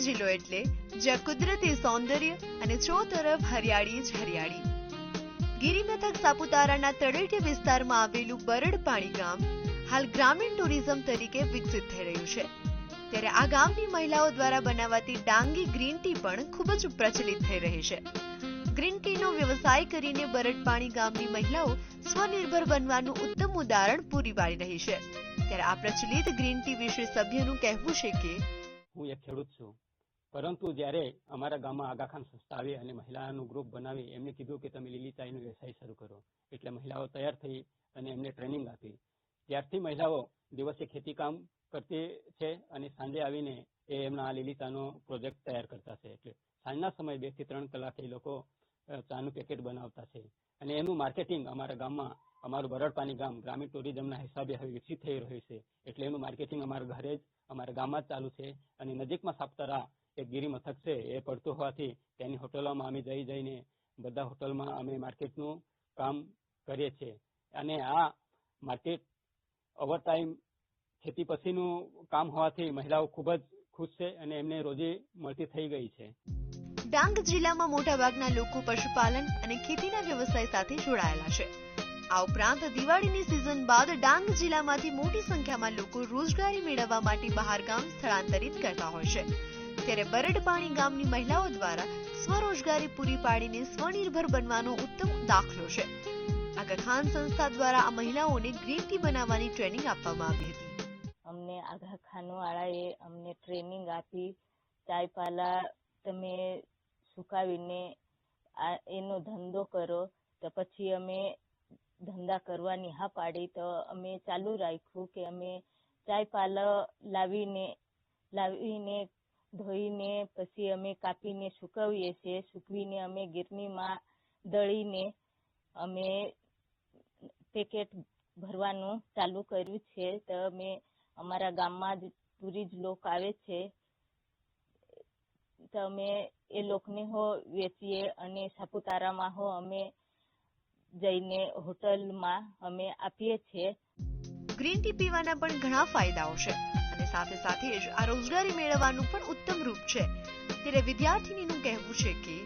જિલ્લો એટલે જ્યાં કુદરતી સૌંદર્ય અને તરફ હરિયાળી જ હરિયાળી. ગિરિમથક સાપુતારાના તળેટી વિસ્તારમાં આવેલું બરડપાણી ગામ હાલ ગ્રામીણ ટુરિઝમ તરીકે વિકસિત થઈ રહ્યું છે. ત્યારે આ ગામની મહિલાઓ દ્વારા બનાવાતી ડાંગી ગ્રીન ટી પણ ખૂબ જ પ્રચલિત થઈ રહી છે. ગ્રીન ટીનો વ્યવસાય કરીને બરડપાણી ગામની મહિલાઓ સ્વનિર્ભર બનવાનું ઉત્તમ ઉદાહરણ પૂરી પાડી રહી છે. ત્યારે આ પ્રચલિત ગ્રીન ટી વિશે સભ્યનું કહેવું છે કે હું એક ખેડૂત છું. પરંતુ જ્યારે અમારા ગામમાં આગાખાન સંસ્થા આવી અને મહિલાનું ગ્રુપ બનાવી એમને કીધું કે તમે લીલી ચાઈનો વ્યવસાય શરૂ કરો. એટલે મહિલાઓ તૈયાર થઈ અને એમને ટ્રેનિંગ આપી. ત્યારથી મહિલાઓ દિવસે ખેતી કામ કરતી છે અને સાંજે આવીને એ એમના આ લીલી ચાનો પ્રોજેક્ટ તૈયાર કરતા છે. એટલે સાંજના સમયે બેથી ત્રણ કલાક એ લોકો ચાનું પેકેટ બનાવતા છે. અને એનું માર્કેટિંગ અમારા ગામમાં, અમારું બરડપાની ગામ ગ્રામીણ ટુરિઝમના હિસાબે હવે વિકસિત થઈ રહ્યું છે. એટલે એનું માર્કેટિંગ અમારા ઘરે જ, અમારા ગામમાં જ ચાલુ છે અને નજીકમાં સાપતારા એક ગિરી મથક છે, એ પડતું હોવાથી તેની હોટલોમાં અમે જઈ જઈને બધા હોટલમાં અમે માર્કેટનું કામ કરીએ છીએ. અને આ માર્કેટ ઓવર ખેતી પછીનું કામ હોવાથી મહિલાઓ ખૂબ જ ખુશ છે અને એમને રોજી મળતી થઈ ગઈ છે. ડાંગ જિલ્લામાં મોટાભાગના લોકો પશુપાલન અને ખેતીના વ્યવસાય સાથે જોડાયેલા છે. આ ઉપરાંત દિવાળીની સિઝન બાદ ડાંગ જિલ્લામાંથી મોટી સંખ્યામાં લોકો રોજગારી મેળવવા માટે બહાર ગામ સ્થળાંતરિત કરતા હોય છે. ત્યારે બરડપાણી ગામની મહિલાઓ દ્વારા સ્વરોજગારી પૂરી પાડીને સ્વનિર્ભર બનવાનો ઉત્તમ દાખલો છે. આગા ખાન સંસ્થા દ્વારા આ મહિલાઓને ગ્રીન ટી બનાવવાની ટ્રેનિંગ આપવામાં આવી હતી. અમને આઘા ખાનવાળાએ અમને ટ્રેનિંગ આપી. ચાય પાલા તમે સુકાવીને આ એનો ધંધો કરો, તો પછી અમે ધંધા કરવાની હા પાડી, તો અમે ચાલુ રાખ્યું કે અમે ચાય પાલા લાવીને લાવીને ધોઈને પછી અમે કાપીને સુકવીએ છીએ. સૂકવીને અમે ગીરનીમાં દળીને અમે પેકેટ ભરવાનું ચાલુ કર્યું છે. તો અમે અમારા ગામમાં જ ટુરિસ્ટ લોક આવે છે. તો અમે એ લોકને હો વેચીએ અને સાપુતારામાં હો અમે જઈને હોટલમાં અમે આપીએ છીએ. ગ્રીન ટી પીવાના પણ ઘણા ફાયદાઓ છે. સાથે સાથે જ આ રોજગારી મેળવવાનું પણ ઉત્તમ રૂપ છે. ત્યારે વિદ્યાર્થીનીનું કહેવું છે કે